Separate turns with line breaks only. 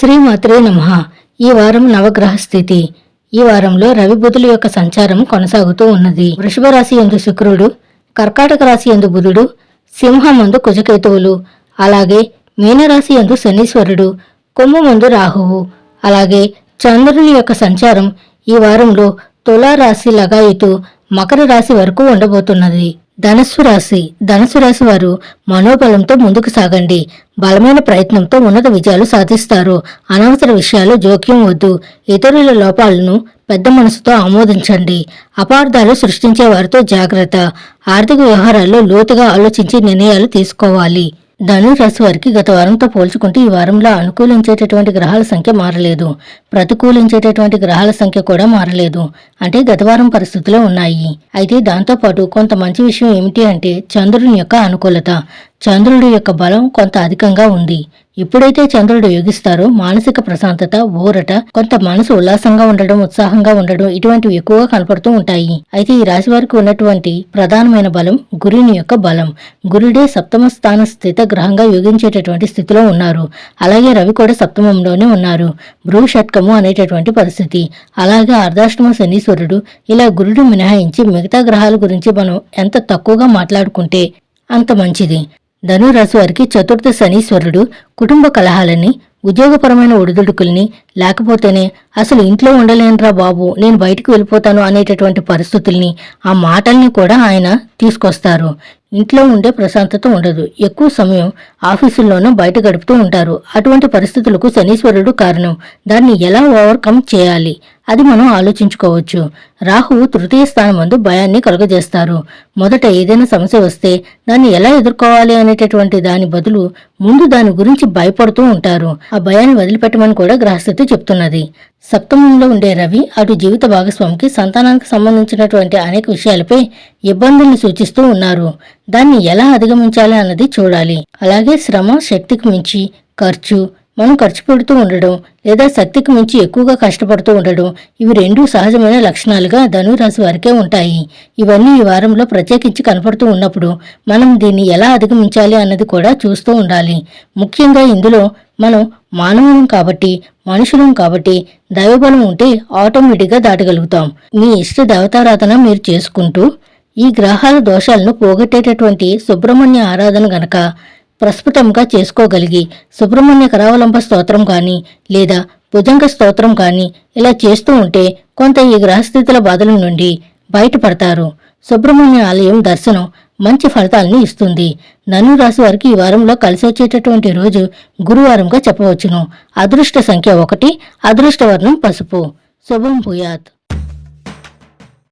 శ్రీమాత్రే నమ. ఈ వారం నవగ్రహ స్థితి ఈ వారంలో రవి బుధుల యొక్క సంచారం కొనసాగుతూ ఉన్నది. వృషభ రాశి ఎందు శుక్రుడు కర్కాటక రాశి ఎందు బుధుడు సింహమందు కుజకేతువులు అలాగే మీనరాశి ఎందు శనీశ్వరుడు కుంభమందు రాహువు అలాగే చంద్రుని యొక్క సంచారం ఈ వారంలో తులారాశి లగాయితూ మకర రాశి వరకు ఉండబోతున్నది. ధనస్సు రాశి. ధనస్సు రాశి వారు మనోబలంతో ముందుకు సాగండి. బలమైన ప్రయత్నంతో ఉన్నత విజయాలు సాధిస్తారు. అనవసర విషయాలు జోక్యం వద్దు. ఇతరుల లోపాలను పెద్ద మనసుతో ఆమోదించండి. అపార్థాలు సృష్టించే వారితో జాగ్రత్త. ఆర్థిక వ్యవహారాల్లో లోతుగా ఆలోచించి నిర్ణయాలు తీసుకోవాలి. ధనురాశి వారికి గత వారంతో పోల్చుకుంటే ఈ వారంలో అనుకూలించేటటువంటి గ్రహాల సంఖ్య మారలేదు. ప్రతికూలించేటటువంటి గ్రహాల సంఖ్య కూడా మారలేదు. అంటే గత వారం పరిస్థితులు ఉన్నాయి. అయితే దాంతోపాటు కొంత మంచి విషయం ఏమిటి అంటే చంద్రుని యొక్క అనుకూలత. చంద్రుడి యొక్క బలం కొంత అధికంగా ఉంది. ఎప్పుడైతే చంద్రుడు యోగిస్తారో మానసిక ప్రశాంతత ఊరట కొంత మనసు ఉల్లాసంగా ఉండడం ఉత్సాహంగా ఉండడం ఇటువంటివి ఎక్కువగా కనపడుతూ ఉంటాయి. అయితే ఈ రాశి వారికి ఉన్నటువంటి ప్రధానమైన బలం గురుని యొక్క బలం. గురుడే సప్తమ స్థాన స్థిత గ్రహంగా యోగించేటటువంటి స్థితిలో ఉన్నారు. అలాగే రవి కూడా సప్తమంలోనే ఉన్నారు. భ్రూ షట్కము అనేటటువంటి పరిస్థితి. అలాగే అర్ధాష్టమ శనీశ్వరుడు ఇలా గురుడు మినహాయించి మిగతా గ్రహాల గురించి మనం ఎంత తక్కువగా మాట్లాడుకుంటే అంత మంచిది. ధనురాశి వారికి చతుర్థ శనీశ్వరుడు కుటుంబ కలహాలని ఉద్యోగపరమైన ఒడిదుడుకుల్ని లేకపోతేనే అసలు ఇంట్లో ఉండలేనురా బాబు నేను బయటకు వెళ్ళిపోతాను అనేటటువంటి పరిస్థితుల్ని ఆ మాటల్ని కూడా ఆయన తీసుకొస్తారు. ఇంట్లో ఉండే ప్రశాంతత ఉండదు. ఎక్కువ సమయం ఆఫీసుల్లోనూ బయట గడుపుతూ ఉంటారు. అటువంటి పరిస్థితులకు శనీశ్వరుడు కారణం. దాన్ని ఎలా ఓవర్కమ్ చేయాలి? అది మనం ఆలోచించుకోవచ్చు. రాహువు తృతీయ స్థానం ముందు భయాన్ని కలుగజేస్తారు. మొదట ఏదైనా సమస్య వస్తే దాన్ని ఎలా ఎదుర్కోవాలి అనేటటువంటి దాని బదులు ముందు దాని గురించి భయపడుతూ ఉంటారు. ఆ భయాన్ని వదిలిపెట్టమని కూడా గ్రహస్థితి చెప్తున్నది. సప్తమంలో ఉండే రవి అటు జీవిత భాగస్వామికి సంతానానికి సంబంధించినటువంటి అనేక విషయాలపై ఇబ్బందుల్ని సూచిస్తూ ఉన్నారు. దాన్ని ఎలా అధిగమించాలి అన్నది చూడాలి. అలాగే శ్రమ శక్తికి మించి ఖర్చు మనం ఖర్చు పెడుతూ ఉండడం లేదా శక్తికి మించి ఎక్కువగా కష్టపడుతూ ఉండడం ఇవి రెండు సహజమైన లక్షణాలుగా ధనురాశి వారికే ఉంటాయి. ఇవన్నీ ఈ వారంలో ప్రత్యేకించి కనపడుతూ ఉన్నప్పుడు మనం దీన్ని ఎలా అధిగమించాలి అన్నది కూడా చూస్తూ ఉండాలి. ముఖ్యంగా ఇందులో మనం మానవులం కాబట్టి మనుషులం కాబట్టి దైవబలం ఉంటే ఆటోమేటిక్గా దాటగలుగుతాం. మీ ఇష్ట దేవతారాధన మీరు చేసుకుంటూ ఈ గ్రహాల దోషాలను పోగొట్టేటటువంటి సుబ్రహ్మణ్య ఆరాధన గనక ప్రస్ఫుటంగా చేసుకోగలిగి సుబ్రహ్మణ్య కరావలంబ స్తోత్రం కానీ లేదా భుజంగ స్తోత్రం కానీ ఇలా చేస్తూ ఉంటే కొంత ఈ గ్రహస్థితుల బాధల నుండి బయటపడతారు. సుబ్రహ్మణ్య ఆలయం దర్శనం మంచి ఫలితాలను ఇస్తుంది. నన్ను రాశి వారికి ఈ వారంలో కలిసి వచ్చేటటువంటి రోజు గురువారంగా చెప్పవచ్చును. అదృష్ట సంఖ్య ఒకటి అదృష్టవర్ణం పసుపు. శుభం భూయాత్.